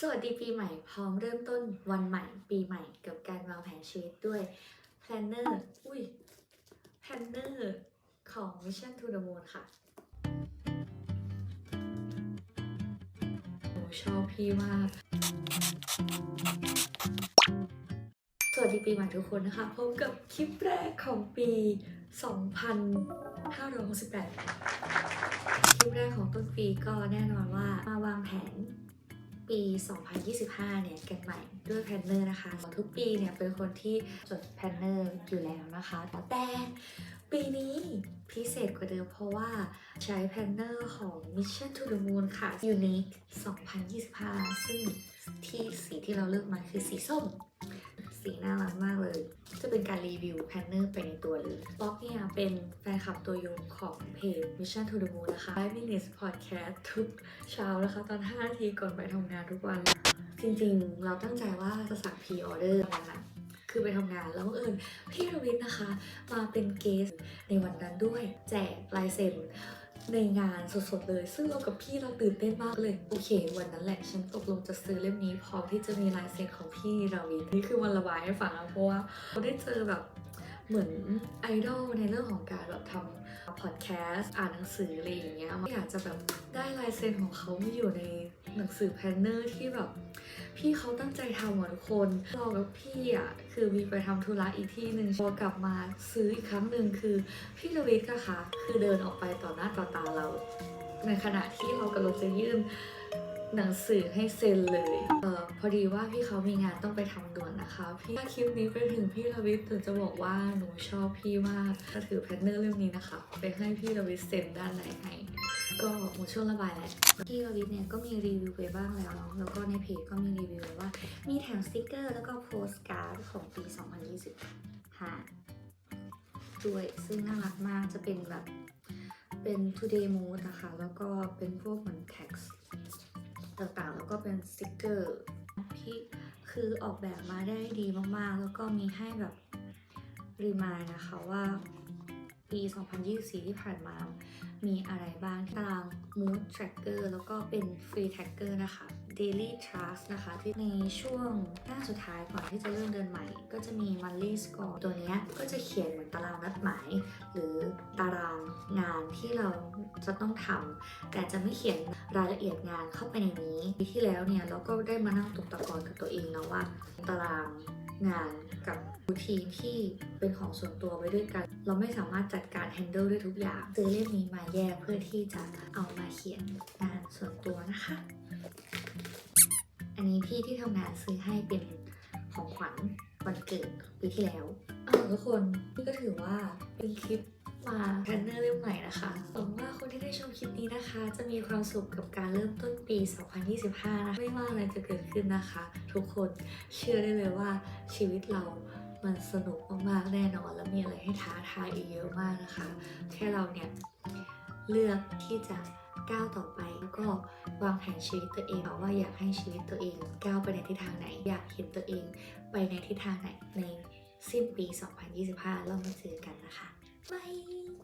สวัสดีปีใหม่พร้อมเริ่มต้นวันใหม่ ปีใหม่กับการวางแผนชีวิตด้วย Planner อุ้ย Planner ของ Mission to the Moon ค่ะโอ้ชอบพี่มากสวัสดีปีใหม่ทุกคนนะคะพบกับคลิปแรกของปี 2568 คลิปแรกของต้นปีก็แน่นอนว่ามาวางแผน ปี 2025 เนี่ยกันใหม่ด้วยแพนเนอร์นะคะ ทุกปีเนี่ยเป็นคนที่จดแพนเนอร์อยู่แล้วนะคะ แต่ปีนี้พิเศษกว่าเดิมเพราะว่าใช้แพนเนอร์ของ Mission to the Moon ค่ะ Unique 2025 ซึ่งที่สีที่เราเลือกมาคือสีส้ม สีน่ารักมากเลย จะเป็นการรีวิวแพนเนอร์ไปในตัวเลยป๊อกเนี่ยเป็นแฟนคลับตัวยงของเพจ Mission to the Moon นะคะ 5 minutes podcast ทุกเช้านะคะ ตอน5นาทีก่อนไปทำงานทุกวัน จริงๆ เราตั้งใจว่าจะสั่งพรีออเดอร์มานะคือไปทำงานแล้วเอิญพี่รวิทย์นะคะ มาเป็นเกสในวันนั้นด้วย แจกลายเซ็น ในงานสดๆเลย ซึ่งเรากับพี่เราตื่นเต้นมากเลย โอเค วันนั้นแหละ ฉันตกลงจะซื้อเล่มนี้พร้อมที่จะมีลายเซ็นของพี่ราวิทย์นี่คือวันระบายให้ฟังนะเพราะว่าเราได้เจอแบบ เหมือนไอดอลในเรื่องของการแบบทำพอดแคสต์อ่านหนังสืออะไรอย่างเงี้ยอยากจะแบบได้ลายเซ็นของเขามาอยู่ในหนังสือแพนเนอร์ที่แบบพี่เขาตั้งใจทำเหมือนคนเรากับพี่อะคือมีไปทำธุระอีกที่หนึ่งพอกลับมาซื้ออีกครั้งหนึ่งคือพี่ลวิทย์อะค่ะคือเดินออกไปต่อหน้าต่อตาเรา ในขณะที่เรากำลังจะยื่น หนังสือให้เซ็นเลย เออพอดีว่าพี่เขามีงานต้องไปทำด่วนนะคะ พี่ถ้าคลิปนี้ไปถึงพี่ลวิทถึงจะบอกว่าหนูชอบพี่มากจะถือแพทเนอร์เล่มนี้นะคะ ไปให้พี่ลวิทเซ็นด้านในให้ก็หมดช่วงระบายแล้วพี่ววิทเนี่ยก็มีรีวิวไปบ้างแล้ว แล้วก็ในเพจก็มีรีวิวว่า มีแถมสติกเกอร์ แล้วก็โพสการ์ดของปี 2025ด้วยซึ่งน่ารักมากจะเป็นแบบเป็น today mood นะคะ แล้วก็เป็นพวกเหมือน text ต่างๆ แล้วก็เป็นสติกเกอร์ที่คือออกแบบมาได้ดีมากๆ แล้วก็มีให้แบบรีมายนะคะว่าปี 2024 ที่ผ่านมา มีอะไรบ้างตาราง mood tracker แล้วก็เป็น free tracker นะคะ daily task นะคะ ที่ในช่วงหน้าสุดท้ายก่อนที่จะเริ่มเดือนใหม่ ก็จะมี monthly score ตัวเนี้ยก็จะเขียนเหมือนตารางนัดหมาย หรือ จะต้องทำแต่จะไม่เขียนรายละเอียดงานเข้าไปในนี้ปีที่แล้วเนี่ยเราก็ได้มานั่งตกตะกอนกับตัวเองแล้วว่า ตารางงานกับรูทีนที่เป็นของส่วนตัวไว้ด้วยกัน เราไม่สามารถจัดการ handle ได้ทุกอย่างซื้อเล่มนี้มาแยกเพื่อที่จะเอามาเขียนงานส่วนตัวนะคะ อันนี้พี่ที่ทำงานซื้อให้เป็นของขวัญวันเกิดปีที่แล้วเออทุกคนนี่ก็ถือว่าเป็นคลิป มาแพนเนอร์เล่มใหม่นะคะหวังว่าคนที่ได้ชมคลิปนี้นะคะ จะมีความสุขกับการเริ่มต้นปี 2025นะไม่ว่าอะไรจะเกิดขึ้นนะคะ ทุกคนเชื่อได้เลยว่าชีวิตเรามันสนุกมากๆแน่นอน และมีอะไรให้ท้าทายอีกเยอะมากนะคะ แค่เราเนี่ยเลือกที่จะก้าวต่อไปแล้วก็วางแผนชีวิตตัวเองว่าอยากให้ชีวิตตัวเองก้าวไปในทิศทางไหน อยากเห็นตัวเองไปในทิศทางไหนในสิ้นปี 2025 เรามาเจอกันนะคะ บาย